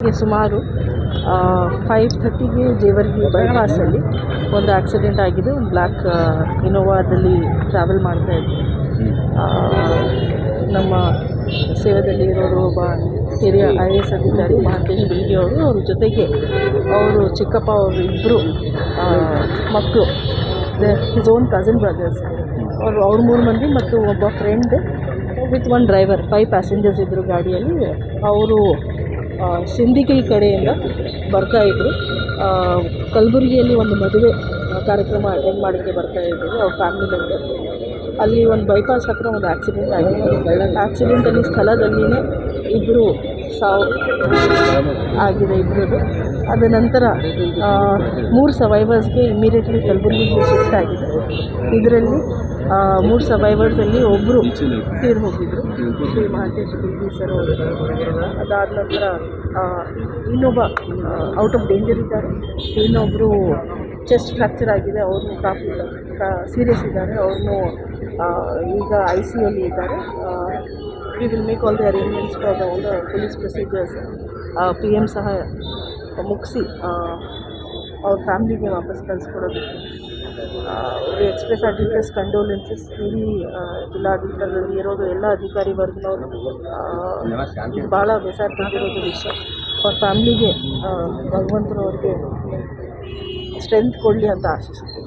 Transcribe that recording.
ಸುಮಾರು ಫೈವ್ ಥರ್ಟಿಗೆ ಜೇವರ್ಗಿ ಬೈಪಾಸಲ್ಲಿ ಒಂದು ಆಕ್ಸಿಡೆಂಟ್ ಆಗಿದೆ. ಒಂದು ಬ್ಲ್ಯಾಕ್ ಇನೋವಾದಲ್ಲಿ ಟ್ರಾವೆಲ್ ಮಾಡ್ತಾ ಇದ್ವಿ ಆ, ನಮ್ಮ ಸೇವೆಯಲ್ಲಿ ಇರೋರು ಒಬ್ಬ ಹಿರಿಯ ಐ ಎ ಎಸ್ ಅಧಿಕಾರಿ ಮಹಾಂತೇಶ್ ಬಿಲ್ಗಿ ಅವರು ಅವ್ರ ಜೊತೆಗೆ ಅವರು ಚಿಕ್ಕಪ್ಪ ಅವರು ಇಬ್ಬರು ಮಕ್ಕಳು ಹಿಸ್ ಓನ್ ಕಸಿನ್ ಬ್ರದರ್ಸ್ ಅವರು ಅವ್ರ ಮೂರು ಮಂದಿ ಮತ್ತು ಒಬ್ಬ friend with one driver five passengers ಇದ್ದರು ಗಾಡಿಯಲ್ಲಿ. ಅವರು ಸಿಂದಗಿ ಕಡೆಯಿಂದ ಬರ್ತಾ ಇದ್ದರು ಕಲಬುರಗಿಯಲ್ಲಿ ಒಂದು ಮದುವೆ ಕಾರ್ಯಕ್ರಮ ಅಟೆಂಡ್ ಮಾಡೋಕ್ಕೆ ಬರ್ತಾ ಇದ್ದರು ಅವ್ರ ಫ್ಯಾಮಿಲಿ ಮೆಂಬರ್ ಅಲ್ಲಿ ಒಂದು ಬೈಪಾಸ್ ಹತ್ರ ಒಂದು ಆಕ್ಸಿಡೆಂಟ್ ಆಗಿದೆ. ಆಕ್ಸಿಡೆಂಟಲ್ಲಿ ಸ್ಥಳದಲ್ಲಿಯೇ ಇಬ್ಬರು ಸಾವು ಆಗಿದೆ ಇಬ್ಬರದು ಅದ ನಂತರ ಮೂರು ಸರ್ವೈವರ್ಸ್ಗೆ ಇಮಿಡಿಯೇಟ್ಲಿ ಕಲಬುರಗಿಗೆ ಶಿಫ್ಟ್ ಆಗಿದೆ. ಇದರಲ್ಲಿ ಮೂರು ಸರ್ವೈವರ್ಸಲ್ಲಿ ಒಬ್ಬರು ತೀರು ಹೋಗಿದ್ದರು ಶ್ರೀ ಮಹಾಂತೇಶ್ ಬಿಲ್ಲಿ ಸರ್ ಅವರು. ಅದಾದ ನಂತರ ಇನ್ನೊಬ್ಬ ಔಟ್ ಆಫ್ ಡೇಂಜರ್ ಇದ್ದಾರೆ. ಇನ್ನೊಬ್ಬರು ಚೆಸ್ಟ್ ಫ್ರ್ಯಾಕ್ಚರ್ ಆಗಿದೆ. ಅವ್ರನ್ನೂ ಕಾಫಿ ಸೀರಿಯಸ್ ಇದ್ದಾರೆ. ಅವ್ರನ್ನೂ ಈಗ ಐ ಸಿ ಯುಲ್ಲಿ ಇದ್ದಾರೆ. We will make all the arrangements for the all the police procedures P M ಸಹ ಮುಗಿಸಿ ಅವ್ರ ಫ್ಯಾಮ್ಲಿಗೆ ವಾಪಸ್ ಕಳಿಸ್ಕೊಡೋದಕ್ಕೆ we express our deepest condolences ಇಡೀ ಆ, ಜಿಲ್ಲಾಡಳಿತದಲ್ಲಿ ಇರೋದು ಎಲ್ಲ ಅಧಿಕಾರಿ ವರ್ಗದವರು ಭಾಳ ಬೇಸರ ತಂದಿರೋದು ವಿಷಯ ಅವ್ರ ಫ್ಯಾಮ್ಲಿಗೆ ಭಗವಂತರು ಅವ್ರಿಗೆ ಸ್ಟ್ರೆಂತ್ ಕೊಡಲಿ ಅಂತ ಆಶಿಸ್ತೀನಿ